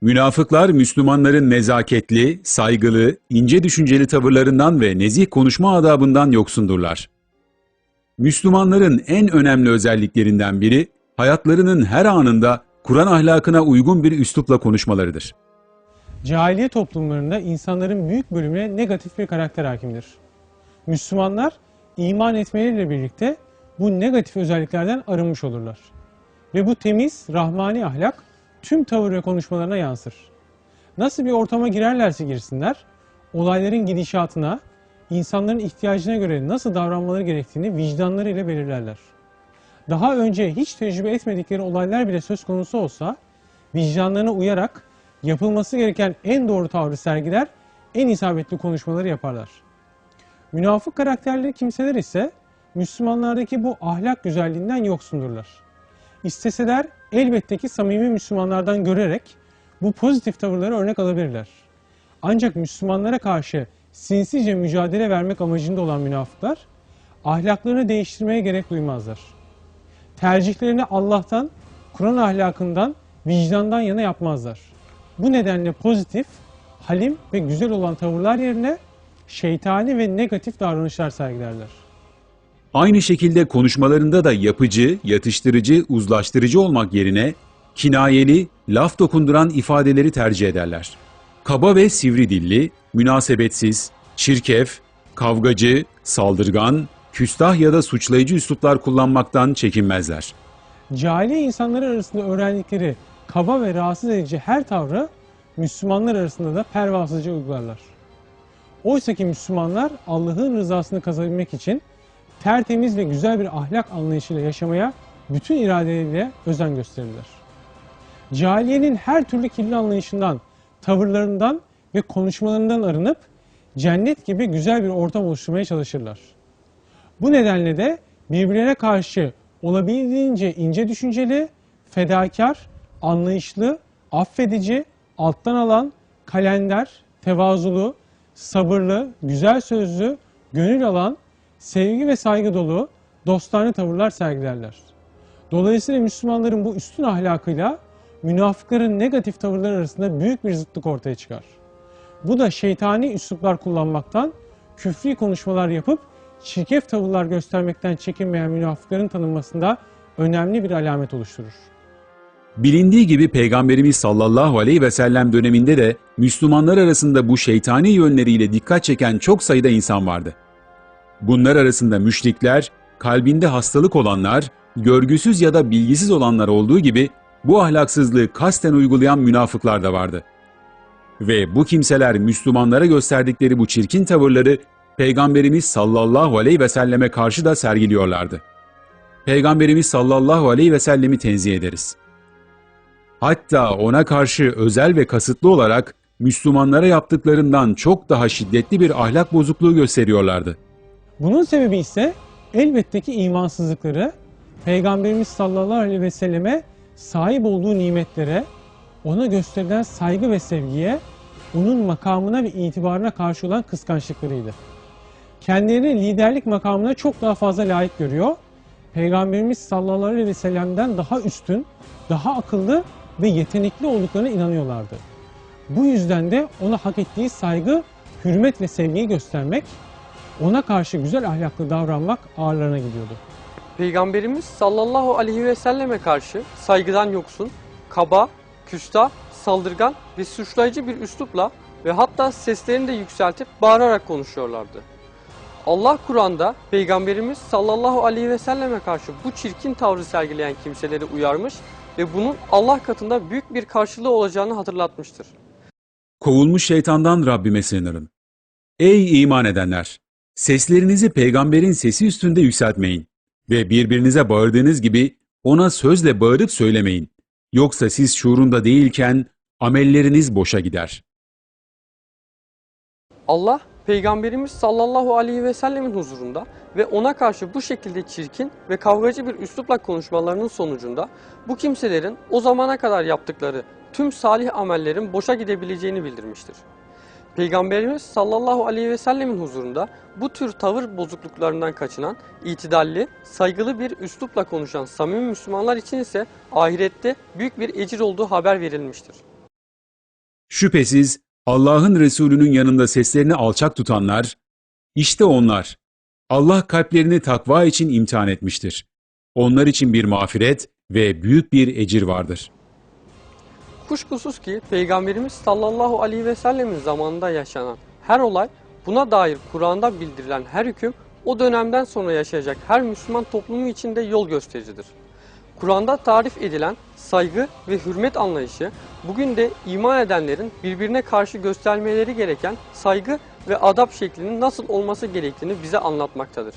Münafıklar Müslümanların nezaketli, saygılı, ince düşünceli tavırlarından ve nezih konuşma adabından yoksundurlar. Müslümanların en önemli özelliklerinden biri hayatlarının her anında Kur'an ahlakına uygun bir üslupla konuşmalarıdır. Cahiliye toplumlarında insanların büyük bölümüne negatif bir karakter hakimdir. Müslümanlar iman etmeleriyle birlikte bu negatif özelliklerden arınmış olurlar. Ve bu temiz, rahmani ahlak tüm tavır ve konuşmalarına yansır. Nasıl bir ortama girerlerse girsinler, olayların gidişatına, insanların ihtiyacına göre nasıl davranmaları gerektiğini vicdanlarıyla belirlerler. Daha önce hiç tecrübe etmedikleri olaylar bile söz konusu olsa, vicdanlarına uyarak yapılması gereken en doğru tavrı sergiler, en isabetli konuşmaları yaparlar. Münafık karakterli kimseler ise Müslümanlardaki bu ahlak güzelliğinden yoksundurlar. İsteseler elbette ki samimi Müslümanlardan görerek bu pozitif tavırları örnek alabilirler. Ancak Müslümanlara karşı sinsice mücadele vermek amacında olan münafıklar ahlaklarını değiştirmeye gerek duymazlar. Tercihlerini Allah'tan, Kur'an ahlakından, vicdandan yana yapmazlar. Bu nedenle pozitif, halim ve güzel olan tavırlar yerine şeytani ve negatif davranışlar sergilerler. Aynı şekilde konuşmalarında da yapıcı, yatıştırıcı, uzlaştırıcı olmak yerine kinayeli, laf dokunduran ifadeleri tercih ederler. Kaba ve sivri dilli, münasebetsiz, çirkef, kavgacı, saldırgan, küstah ya da suçlayıcı üsluplar kullanmaktan çekinmezler. Cahiliye insanları arasında öğrendikleri kaba ve rahatsız edici her tavrı Müslümanlar arasında da pervasızca uygularlar. Oysa ki Müslümanlar Allah'ın rızasını kazanabilmek için tertemiz ve güzel bir ahlak anlayışıyla yaşamaya bütün iradeleriyle özen gösterirler. Cahiliyenin her türlü kirli anlayışından, tavırlarından ve konuşmalarından arınıp cennet gibi güzel bir ortam oluşturmaya çalışırlar. Bu nedenle de birbirlerine karşı olabildiğince ince düşünceli, fedakar, anlayışlı, affedici, alttan alan, kalender, tevazulu, sabırlı, güzel sözlü, gönül alan, sevgi ve saygı dolu, dostane tavırlar sergilerler. Dolayısıyla Müslümanların bu üstün ahlakıyla münafıkların negatif tavırlar arasında büyük bir zıtlık ortaya çıkar. Bu da şeytani üsluplar kullanmaktan, küfri konuşmalar yapıp çirkef tavırlar göstermekten çekinmeyen münafıkların tanınmasında önemli bir alamet oluşturur. Bilindiği gibi Peygamberimiz sallallahu aleyhi ve sellem döneminde de Müslümanlar arasında bu şeytani yönleriyle dikkat çeken çok sayıda insan vardı. Bunlar arasında müşrikler, kalbinde hastalık olanlar, görgüsüz ya da bilgisiz olanlar olduğu gibi bu ahlaksızlığı kasten uygulayan münafıklar da vardı. Ve bu kimseler Müslümanlara gösterdikleri bu çirkin tavırları Peygamberimiz sallallahu aleyhi ve selleme karşı da sergiliyorlardı. Peygamberimiz sallallahu aleyhi ve sellemi tenzih ederiz. Hatta ona karşı özel ve kasıtlı olarak Müslümanlara yaptıklarından çok daha şiddetli bir ahlak bozukluğu gösteriyorlardı. Bunun sebebi ise elbette ki imansızlıkları, Peygamberimiz sallallahu aleyhi ve selleme sahip olduğu nimetlere, ona gösterilen saygı ve sevgiye, onun makamına ve itibarına karşı olan kıskançlıklarıydı. Kendilerini liderlik makamına çok daha fazla layık görüyor. Peygamberimiz sallallahu aleyhi ve sellem'den daha üstün, daha akıllı ve yetenekli olduklarına inanıyorlardı. Bu yüzden de ona hak ettiği saygı, hürmet ve sevgiyi göstermek, ona karşı güzel ahlaklı davranmak ağırlarına gidiyordu. Peygamberimiz sallallahu aleyhi ve selleme karşı saygıdan yoksun, kaba, küstah, saldırgan ve suçlayıcı bir üslupla ve hatta seslerini de yükseltip bağırarak konuşuyorlardı. Allah Kur'an'da Peygamberimiz sallallahu aleyhi ve selleme karşı bu çirkin tavrı sergileyen kimseleri uyarmış ve bunun Allah katında büyük bir karşılığı olacağını hatırlatmıştır. Kovulmuş şeytandan Rabbime sığınırım. Ey iman edenler! Seslerinizi peygamberin sesi üstünde yükseltmeyin ve birbirinize bağırdığınız gibi ona sözle bağırıp söylemeyin. Yoksa siz şuurunda değilken amelleriniz boşa gider. Allah Peygamberimiz sallallahu aleyhi ve sellemin huzurunda ve ona karşı bu şekilde çirkin ve kavgacı bir üslupla konuşmalarının sonucunda bu kimselerin o zamana kadar yaptıkları tüm salih amellerin boşa gidebileceğini bildirmiştir. Peygamberimiz sallallahu aleyhi ve sellemin huzurunda bu tür tavır bozukluklarından kaçınan, itidalli, saygılı bir üslupla konuşan samimi Müslümanlar için ise ahirette büyük bir ecir olduğu haber verilmiştir. Şüphesiz Allah'ın Resulü'nün yanında seslerini alçak tutanlar, işte onlar. Allah kalplerini takva için imtihan etmiştir. Onlar için bir mağfiret ve büyük bir ecir vardır. Kuşkusuz ki Peygamberimiz sallallahu aleyhi ve sellemin zamanında yaşanan her olay, buna dair Kur'an'da bildirilen her hüküm o dönemden sonra yaşayacak her Müslüman toplumu için de yol göstericidir. Kur'an'da tarif edilen saygı ve hürmet anlayışı bugün de iman edenlerin birbirine karşı göstermeleri gereken saygı ve adap şeklinin nasıl olması gerektiğini bize anlatmaktadır.